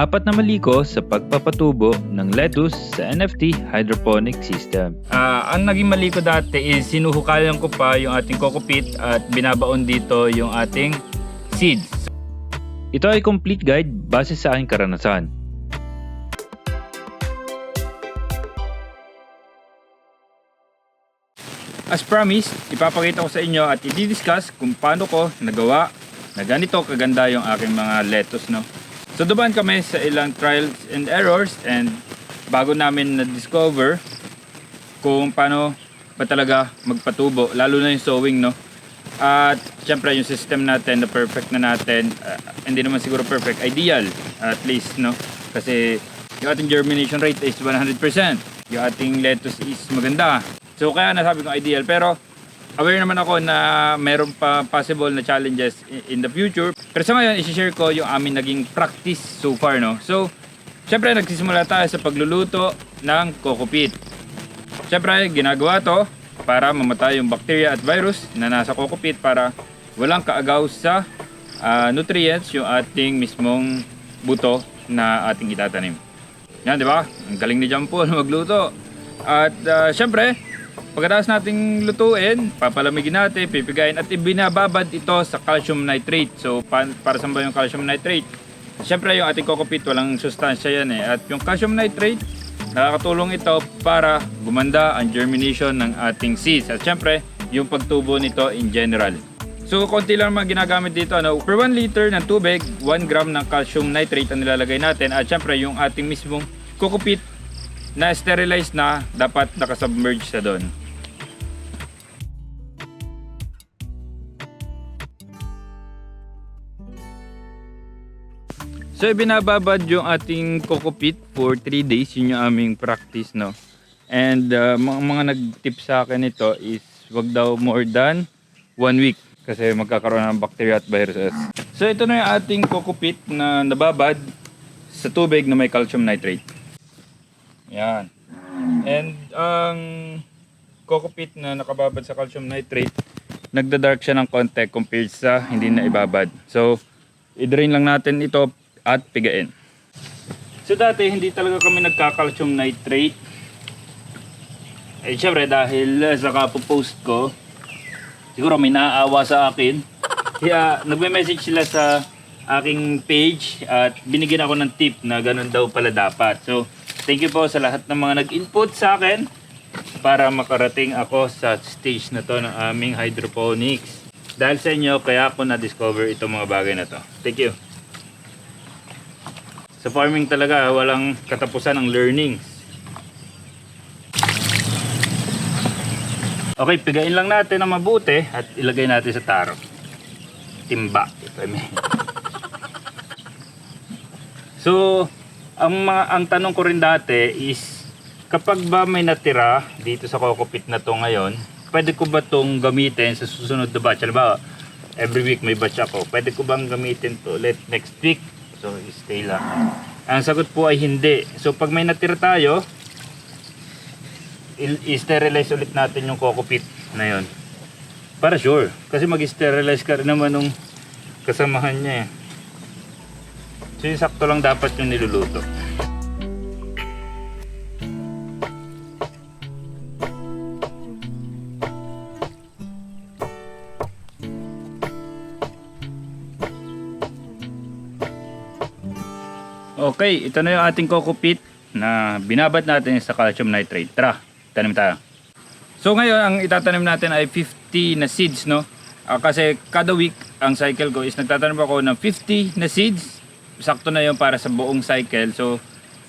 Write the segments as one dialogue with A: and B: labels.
A: Apat na maliko sa pagpapatubo ng lettuce sa NFT hydroponic system.
B: Ah, ang naging mali ko dati is sinuhukayan ko pa yung ating coco pit at binabaon dito yung ating seeds.
A: Ito ay complete guide base sa aking karanasan.
B: As promised, ipapakita ko sa inyo at i-discuss kung paano ko nagawa na ganito kaganda yung aking mga lettuce, no? So, kami sa ilang trials and errors and bago namin na-discover kung paano ba talaga magpatubo, lalo na yung sowing, no? At syempre yung system natin na perfect na natin, ah, hindi naman siguro perfect, ideal at least, no? Kasi yung ating germination rate is 100%. Yung ating lettuce is maganda. So kaya nasabi ko ideal pero aware naman ako na meron pa possible na challenges in the future. Pero sa ngayon, isi-share ko yung amin naging practice so far, no? So, syempre nagsisimula tayo sa pagluluto ng coco peat. Syempre, ginagawa to para mamatay yung bacteria at virus na nasa coco peat para walang kaagaw sa ah, nutrients yung ating mismong buto na ating itatanim. Yan, di ba? Ang galing ni John Paul magluto. At ah, syempre, pagkatapos nating lutuin, papalamigin natin, pipigayin at ibinababad ito sa calcium nitrate. So, pa- para saan ba yung calcium nitrate? Syempre, yung ating coco peat, walang sustansya yan eh. At yung calcium nitrate, nakakatulong ito para gumanda ang germination ng ating seeds. At syempre, yung pagtubo nito in general. So, konti lang naman ginagamit dito. Ano? Per 1 liter ng tubig, 1 gram ng calcium nitrate ang nilalagay natin. At syempre, yung ating mismong coco peat na sterilized na, dapat nakasubmerge sa doon. So, binababad yung ating coco peat for 3 days. Yun yung aming practice, no? And uh, mga, mga nag-tip sa akin ito is wag daw more than 1 week kasi magkakaroon ng bacteria at viruses. So, ito na yung ating coco peat na nababad sa tubig na may calcium nitrate. Yan. And ang coco peat na nakababad sa calcium nitrate, nagda-dark siya ng konti compared sa hindi na ibabad. So, i-drain lang natin ito at pigain. So dati hindi talaga kami nagka-calcium nitrate. Eh syempre dahil uh, sa kapopost ko, siguro may naaawa sa akin. Kaya nagme-message sila sa aking page at binigyan ako ng tip na ganun daw pala dapat. So, thank you po sa lahat ng mga nag-input sa akin para makarating ako sa stage na to ng aming hydroponics. Dahil sa inyo, kaya ako na-discover itong mga bagay na to. Thank you. Sa farming talaga, walang katapusan ng learnings. Okay, pigain lang natin ng mabuti at ilagay natin sa taro. Timba, if. So, ang mga ang tanong ko rin dati is kapag ba may natira dito sa coco pit na to ngayon, pwede ko ba tong gamitin sa susunod na batch? Halimbawa, every week may batch ako. Pwede ko bang gamitin to ulit next week? So, stay lang. Ang sagot po ay hindi. So, pag may natira tayo, i-sterilize ulit natin yung coco pit na yon. Para sure. Kasi mag-sterilize ka rin naman nung kasamahan niya eh. So, yung sakto lang dapat yung niluluto. Okay, ito na yung ating coco na binabad natin sa calcium nitrate. Tara, tanim tayo. So ngayon, ang itatanim natin ay 50 na seeds, no? Ah, kasi kada week, ang cycle ko is nagtatanim ako ng 50 na seeds. Sakto na yun para sa buong cycle. So,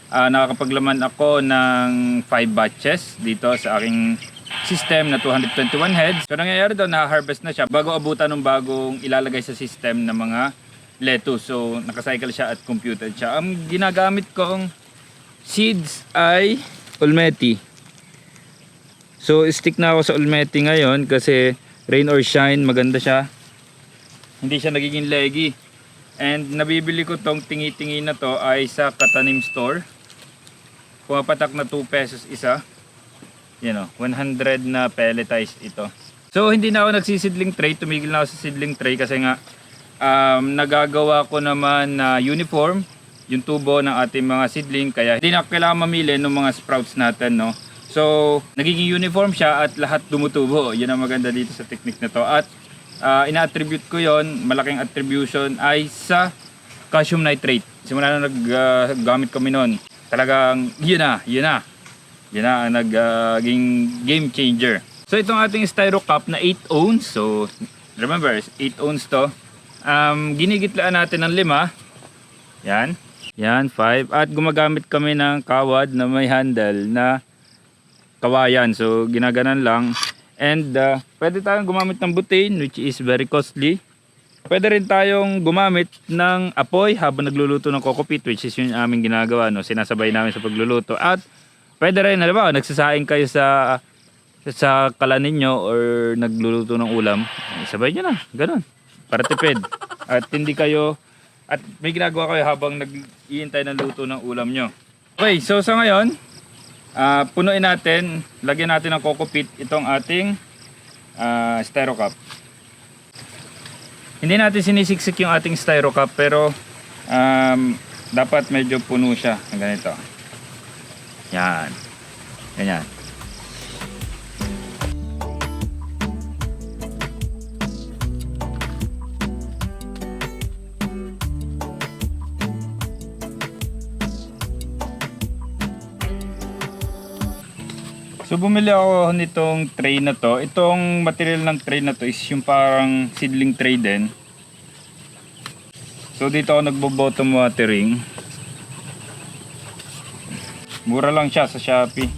B: ah, nakakapaglaman ako ng 5 batches dito sa aking system na 221 heads. So, nangyayari doon, na-harvest na siya bago abutan ng bagong ilalagay sa system ng mga lettuce. So, nakacycle siya at computed siya. Ang ginagamit kong seeds ay Olmeti. So, stick na ako sa Olmeti ngayon kasi rain or shine, maganda siya. Hindi siya nagiging leggy. And nabibili ko tong tingi-tingi na to ay sa Katanim Store. Pumapatak na 2 pesos isa. Yan o, 100 na pelletized ito. So, hindi na ako nagsisidling tray. Tumigil na ako sa sidling tray kasi nga um, nagagawa ko naman na uniform yung tubo ng ating mga seedling kaya hindi na kailangan mamili ng mga sprouts natin no. So, nagiging uniform siya at lahat tumutubo. Yun ang maganda dito sa technique na to. At ah, ina-attribute ko yon malaking attribution ay sa calcium nitrate. Simula na naggamit kami noon. Talagang yun na, yun na. Yun na ang naging game changer. So itong ating styro cup na 8 ounce. So remember, 8 ounce to. Um, ginigitlaan natin ng lima. Yan. Yan, 5. At gumagamit kami ng kawad na may handle na kawayan. So ginaganan lang. And uh, pwede tayong gumamit ng butane which is very costly. Pwede rin tayong gumamit ng apoy habang nagluluto ng coco peat which is yung aming ginagawa. No? Sinasabay namin sa pagluluto. At pwede rin, halimbawa, nagsasaing kayo sa sa kalan ninyo or nagluluto ng ulam, sabay nyo na, ganun. Para tipid. At hindi kayo, at may ginagawa kayo habang nag-iintay ng luto ng ulam nyo. Okay, so sa ngayon, ah, punuin natin, lagyan natin ng coco itong ating ah, styro cup. Hindi natin sinisiksik yung ating styro cup pero um, dapat medyo puno siya ganito. Yan. Ganyan. So bumili ako nitong tray na to. Itong material ng tray na to is yung parang seedling tray din. So dito ako nagbo-bottom watering. Mura lang siya sa Shopee.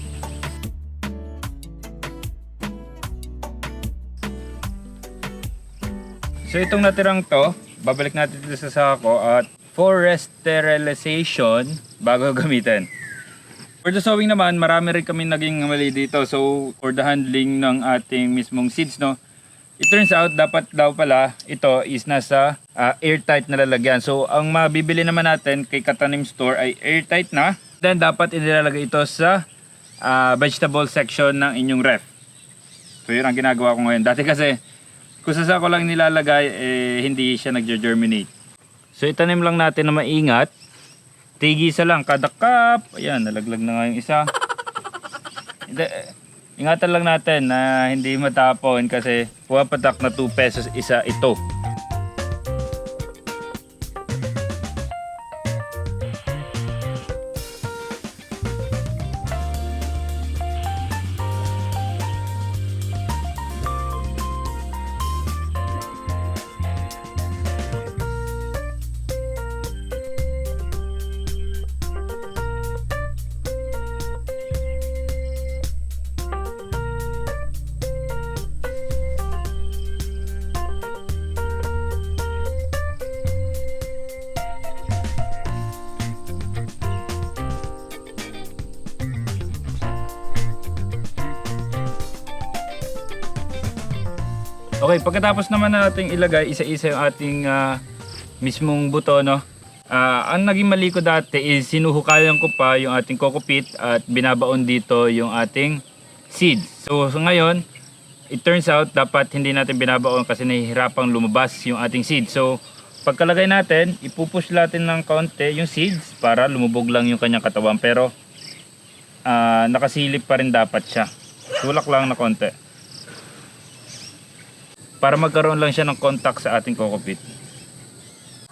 B: So itong natirang to, babalik natin dito sa sako at for sterilization bago gamitin. For the sowing naman, marami rin kami naging mali dito. So, for the handling ng ating mismong seeds, no, it turns out, dapat daw pala, ito is nasa ah, airtight na lalagyan. So, ang mabibili naman natin kay Katanim Store ay airtight na. Then, dapat inilalagay ito sa ah, vegetable section ng inyong ref. So, yun ang ginagawa ko ngayon. Dati kasi, kung sasa ko lang nilalagay, eh, hindi siya nag-germinate. So, itanim lang natin na maingat. Tigisa lang kada cup. Ayan, nalaglag na nga yung isa. Ingatan lang natin na hindi matapon kasi pumapatak na 2 pesos isa ito. Okay, pagkatapos naman nating ilagay isa-isa yung ating ah, mismong buto, no? Ah, ang naging mali ko dati is sinuhukayan ko pa yung ating coco peat at binabaon dito yung ating seeds. So, so ngayon, it turns out dapat hindi natin binabaon kasi nahihirapang lumabas yung ating seeds. So, pagkalagay natin, ipupush natin ng kaunti yung seeds para lumubog lang yung kanyang katawan. Pero, ah, nakasilip pa rin dapat siya. Tulak lang na konti para magkaroon lang siya ng contact sa ating coco peat.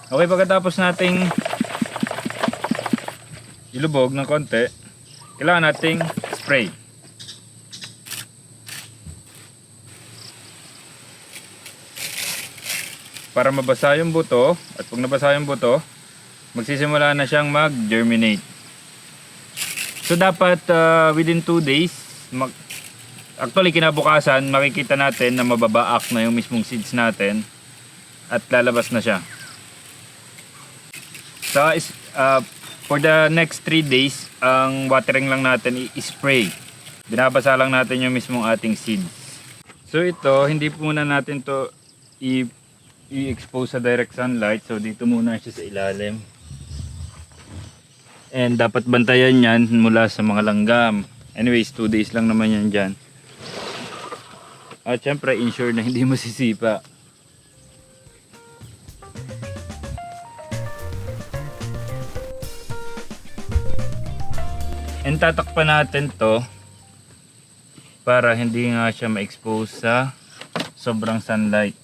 B: Okay, pagkatapos nating ilubog ng konti, kailangan nating spray. Para mabasa yung buto, at pag nabasa yung buto, magsisimula na siyang mag-germinate. So dapat uh, within 2 days, mag, Actually, kinabukasan, makikita natin na mababaak na yung mismong seeds natin at lalabas na siya. So, uh, for the next 3 days, ang watering lang natin i-spray. Binabasa lang natin yung mismong ating seeds. So, ito, hindi muna natin to i-expose sa direct sunlight. So, dito muna siya sa ilalim. And dapat bantayan yan mula sa mga langgam. Anyways, 2 days lang naman yan dyan. At syempre, ensure na hindi masisipa. And tatakpan natin to para hindi nga siya ma-expose sa sobrang sunlight.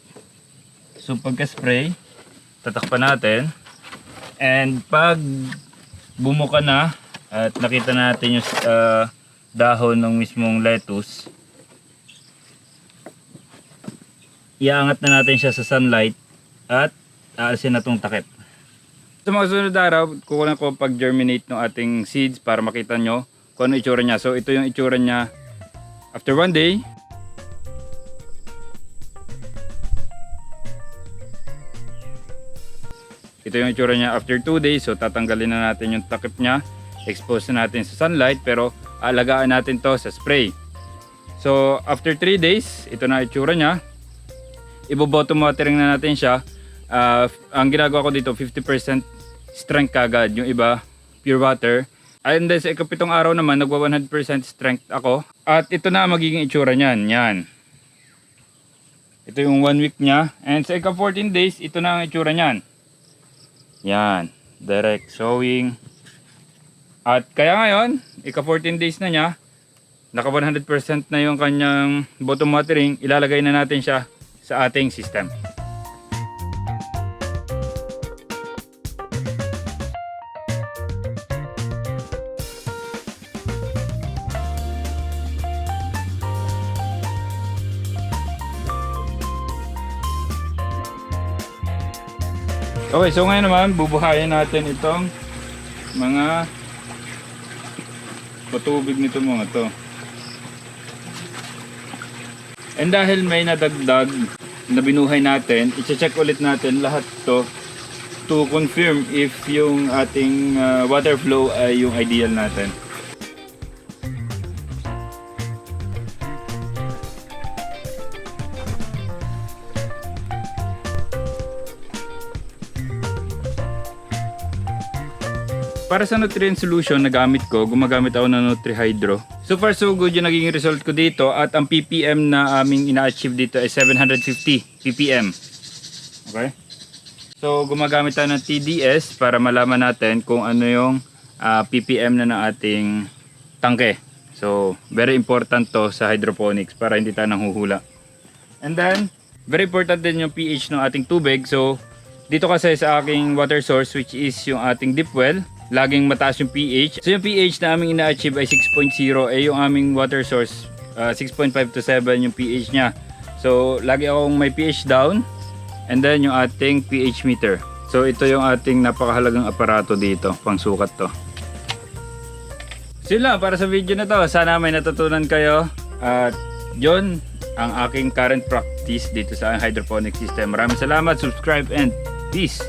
B: So pagka-spray, tatakpan natin. And pag bumuka na at nakita natin yung ah, dahon ng mismong lettuce, iaangat na natin siya sa sunlight at aalisin na itong takip. Sa mga sunod araw, kukunan ko pag-germinate ng ating seeds para makita nyo kung ano itsura niya. So ito yung itsura niya after one day. Ito yung itsura niya after 2 days. So tatanggalin na natin yung takip niya. Expose na natin sa sunlight pero alagaan natin to sa spray. So after 3 days, ito na itsura niya. Ibo-bottom watering na natin siya. Ah, ang ginagawa ko dito 50% strength kagad. Yung iba pure water. And then sa ikapitong araw naman, nagwa 100% strength ako. At ito na magiging itsura niyan. Yan. Ito yung one week niya. And sa ika 14 days, ito na ang itsura niyan. Yan. Direct showing. At kaya ngayon, ika 14 days na niya, naka 100% na yung kanyang bottom watering, ilalagay na natin siya sa ating system. Okay, so ngayon naman, bubuhayin natin itong mga patubig nito mga to. And dahil may nadagdag na binuhay natin, i-check ulit natin lahat to to confirm if yung ating uh, water flow ay yung ideal natin. Para sa nutrient solution na gamit ko, gumagamit ako ng NutriHydro. So far so good yung naging result ko dito at ang ppm na aming ina-achieve dito ay 750 ppm. Okay? So gumagamit tayo ng TDS para malaman natin kung ano yung ah, ppm na ng ating tangke. So very important to sa hydroponics para hindi tayo nanghuhula. And then, very important din yung pH ng ating tubig. So, dito kasi sa aking water source which is yung ating deep well, laging mataas yung pH. So, yung pH na aming ina-achieve ay 6.0. Eh, yung aming water source, ah, 6.5 to 7 yung pH niya. So, lagi akong may pH down. And then, yung ating pH meter. So, ito yung ating napakahalagang aparato dito. Pangsukat to. So yun lang para sa video na to. Sana may natutunan kayo. At yun ang aking current practice dito sa hydroponic system. Maraming salamat, subscribe and peace!